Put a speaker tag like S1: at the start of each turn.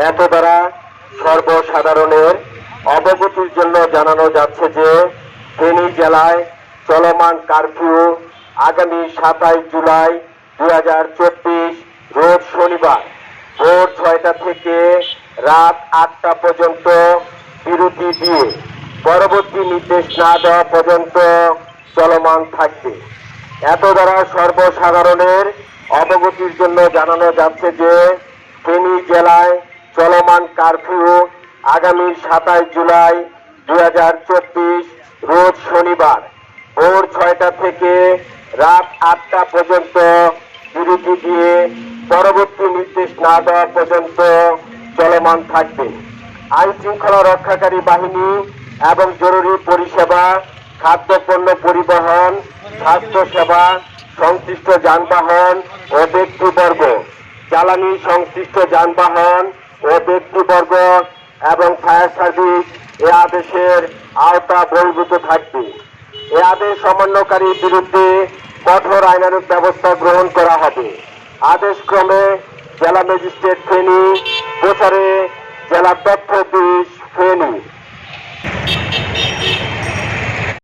S1: এত দ্বারা সর্বসাধারণের অবগতির জন্য জানানো যাচ্ছে যে ফেনী জেলায় চলমান কারফিউ আগামী সাতাইশ জুলাই দুই হাজার চব্বিশ রোজ শনিবার ভোর ছয়টা থেকে রাত আটটা পর্যন্ত বিরতি দিয়ে পরবর্তী নির্দেশ না দেওয়া পর্যন্ত চলমান থাকবে। এত দ্বারা সর্বসাধারণের অবগতির জন্য জানানো যাচ্ছে যে ফেনী জেলায় চলমান কারফিউ আগামী সাতাইশ জুলাই দুই হাজার চব্বিশ, রোজ শনিবার। ভোর ছয়টা থেকে রাত আটটা পর্যন্ত বিরতি দিয়ে পরবর্তী নির্দেশ না দেওয়া পর্যন্ত চলমান থাকবে। আইন শৃঙ্খলা রক্ষাকারী বাহিনী এবং জরুরি পরিষেবা, খাদ্যপণ্য পরিবহন স্বাস্থ্য সেবা সংশ্লিষ্ট যানবাহন ও ব্যক্তিবর্গ, জ্বালানি সংশ্লিষ্ট যানবাহন ও ব্যক্তিবর্গ এবং ফায়ার সার্ভিস এ আদেশের আওতা বহির্ভূত থাকবে। এ আদেশ সমন্বয়কারীর বিরুদ্ধে কঠোর আইনানুক ব্যবস্থা গ্রহণ করা হবে। আদেশ ক্রমে জেলা ম্যাজিস্ট্রেট ফেনী প্রচারে জেলা তথ্য পুলিশ ফেনী।